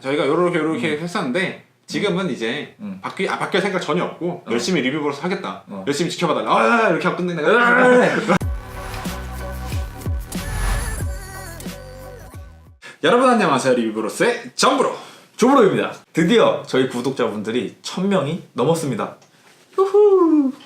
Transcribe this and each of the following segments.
저희가 요렇게 요렇게 했었는데 지금은 이제 음. 바뀌 아 바뀔 생각 전혀 없고 어. 열심히 리뷰 보러서 하겠다. 어. 열심히 지켜봐달라. 아 이렇게 하고 끝내는 거야. 여러분 안녕하세요 리뷰브로스의 정브로. 조브로입니다. 드디어 저희 구독자분들이 1000명이 넘었습니다.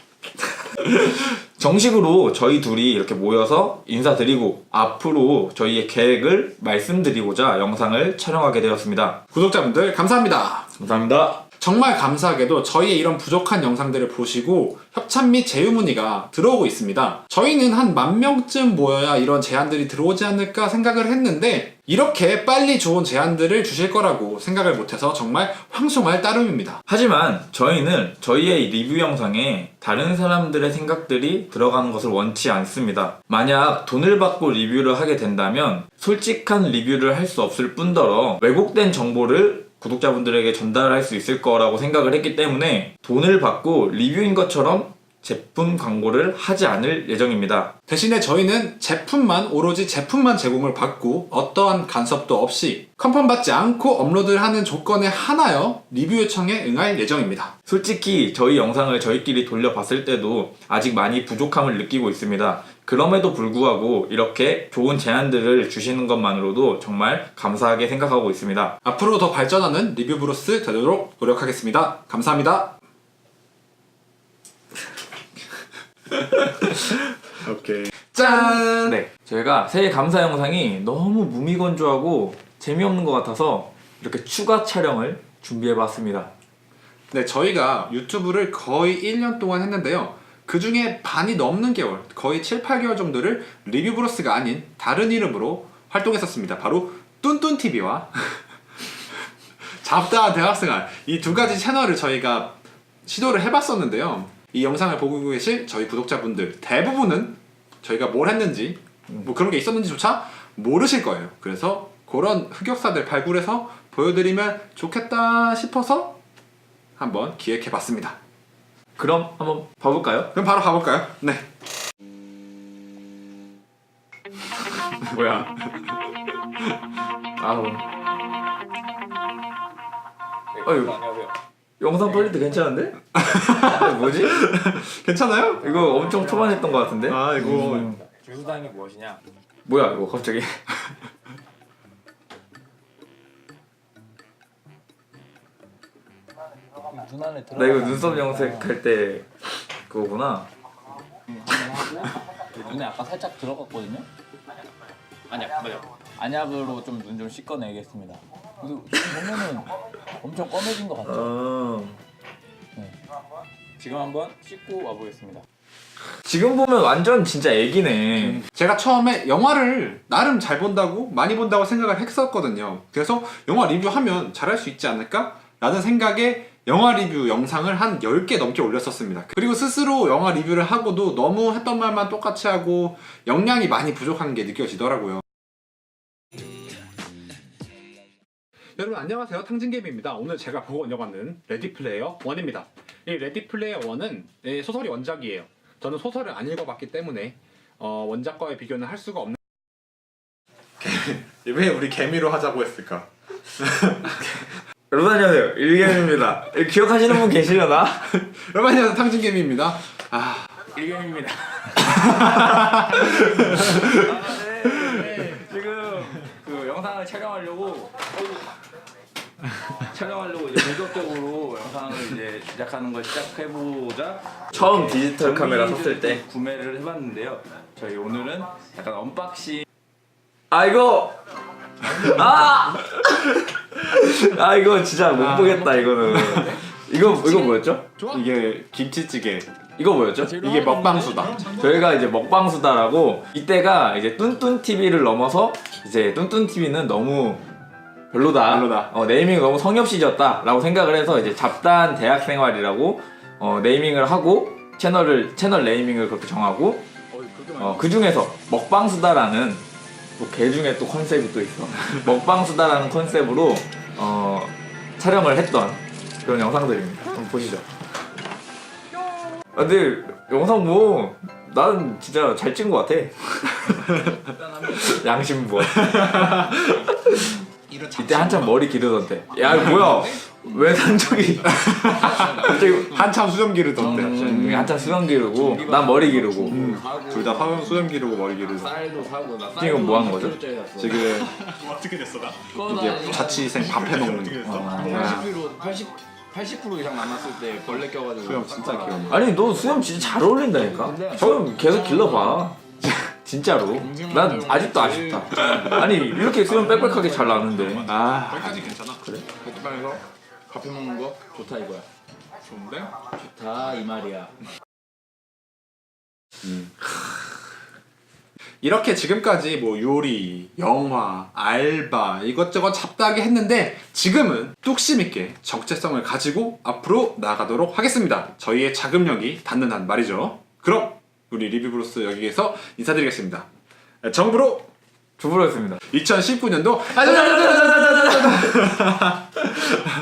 정식으로 저희 둘이 이렇게 모여서 인사드리고 앞으로 저희의 계획을 말씀드리고자 영상을 촬영하게 되었습니다. 구독자분들 감사합니다. 감사합니다. 정말 감사하게도 저희의 이런 부족한 영상들을 보시고 협찬 및 제휴 문의가 들어오고 있습니다. 저희는 한 만 명쯤 모여야 이런 제안들이 들어오지 않을까 생각을 했는데 이렇게 빨리 좋은 제안들을 주실 거라고 생각을 못해서 정말 황송할 따름입니다. 하지만 저희는 저희의 리뷰 영상에 다른 사람들의 생각들이 들어가는 것을 원치 않습니다. 만약 돈을 받고 리뷰를 하게 된다면 솔직한 리뷰를 할 수 없을 뿐더러 왜곡된 정보를 구독자분들에게 전달할 수 있을 거라고 생각을 했기 때문에 돈을 받고 리뷰인 것처럼 제품 광고를 하지 않을 예정입니다. 대신에 저희는 제품만 오로지 제품만 제공을 받고 어떠한 간섭도 없이 컨펌 받지 않고 업로드를 하는 조건에 하나여 리뷰 요청에 응할 예정입니다. 솔직히 저희 영상을 저희끼리 돌려봤을 때도 아직 많이 부족함을 느끼고 있습니다. 그럼에도 불구하고 이렇게 좋은 제안들을 주시는 것만으로도 정말 감사하게 생각하고 있습니다. 앞으로 더 발전하는 리뷰 브로스 되도록 노력하겠습니다. 감사합니다. 오케이. 짠! 네, 저희가 새해 감사 영상이 너무 무미건조하고 재미없는 것 같아서 이렇게 추가 촬영을 준비해봤습니다. 네, 저희가 유튜브를 거의 1년 동안 했는데요. 그 중에 반이 넘는 개월, 거의 7, 8개월 정도를 리뷰 브로스가 아닌 다른 이름으로 활동했었습니다. 바로 뚠뚠TV와 잡다한 대학생활 이 두 가지 채널을 저희가 시도를 해봤었는데요. 이 영상을 보고 계실 저희 구독자분들 대부분은 저희가 뭘 했는지 뭐 그런 게 있었는지조차 모르실 거예요. 그래서 그런 흑역사들 발굴해서 보여드리면 좋겠다 싶어서 한번 기획해봤습니다. 그럼 한번 봐볼까요? 그럼 바로 가볼까요? 네. 뭐야? 아우. 어휴, 영상 퀄리티 괜찮은데? 아, 뭐지? 괜찮아요? 이거 엄청 초반했던 것 같은데? 아 이거 음. 주수당이 무엇이냐? 뭐야 이거 갑자기 눈 안에 들어. 나 이거 눈썹 염색할 때 그거구나 눈에 아까 살짝 들어갔거든요. 아니야, 맞아. 안약으로 좀 눈 좀 씻어내겠습니다. 지금 보면은 엄청 검해진 것 같죠? 어... 지금 한번 씻고 와보겠습니다. 지금 보면 완전 진짜 애기네 제가 처음에 영화를 나름 잘 본다고 많이 본다고 생각을 했었거든요. 그래서 영화 리뷰하면 잘할 수 있지 않을까? 라는 생각에 영화 리뷰 영상을 한 10개 넘게 올렸었습니다. 그리고 스스로 영화 리뷰를 하고도 너무 했던 말만 똑같이 하고 역량이 많이 부족한 게 느껴지더라고요. 여러분 안녕하세요. 탕진게임입니다. 오늘 제가 보고 온 영화는 레디플레이어 1입니다. 이 레디플레이어 1은 소설이 원작이에요. 저는 소설을 안 읽어봤기 때문에 어, 원작과의 비교는 할 수가 없는 왜 우리 개미로 하자고 했을까? 여러분 안녕하세요. 일gem입니다. 기억하시는 분 계시려나? 여러분 안녕하세요. 탕진개미입니다. 아. 일gem입니다. 그 영상을 촬영하려고 촬영하려고 이제 본격적으로 영상을 이제 시작하는 걸 시작해보자 처음 디지털 카메라 샀을 때 구매를 해봤는데요. 저희 오늘은 약간 언박싱. 아 이거 아! 아 이거 진짜 못 아. 보겠다 이거는 이거 이거 뭐였죠? 이게 김치찌개 이거 뭐였죠? 이게 먹방수다 저희가 이제 먹방 수다라고 이때가 이제 뚠뚠 TV를 넘어서 이제 뚠뚠 TV는 너무 별로다. 별로다. 어, 네이밍이 너무 지었다라고 생각을 해서 이제 잡다한 대학 생활이라고 어, 네이밍을 하고 채널을 채널 네이밍을 그렇게 정하고 어, 그 중에서 먹방 수다라는 뭐개 중에 또 컨셉이 또 있어. 먹방 수다라는 컨셉으로 어, 촬영을 했던 그런 영상들입니다. 한번 보시죠. 아, 근데 영상 뭐 나는 진짜 잘 찍은 것 같아. 양심부원. 이런 이때 한참 머리 기르던데. 야 뭐야? 왜 산적이 갑자기 한참 수염 기르던데. 음, 한참 수염 기르고 난 머리 기르고. 둘다 수염 기르고 머리 기르고. 쌀도 사고 나 지금 뭐 하는 거죠? 지금 어떻게 됐어 나? 이게 자취생 밥 해먹는 거. 아, 80% 80 80% 이상 남았을 때 벌레 껴가지고 수염 진짜 귀여워. 아니 너 수염 진짜 잘 어울린다니까. 수염 계속 길러봐. 진짜로. 난 아직도 아쉽다. 아니 이렇게 수염 빽빽하게 잘 나는데. 아, 거기까지 괜찮아. 그래? 백발에서 카페 먹는 거 좋다 이거야 좋은데? 좋다 이 말이야 이렇게 지금까지 뭐 요리, 영화, 알바 이것저것 잡다하게 했는데 지금은 뚝심 있게 정체성을 가지고 앞으로 나가도록 하겠습니다. 저희의 자금력이 닿는 한 말이죠. 그럼 우리 리뷰브로스 여기에서 인사드리겠습니다. 정부로 주부로였습니다. 2019년도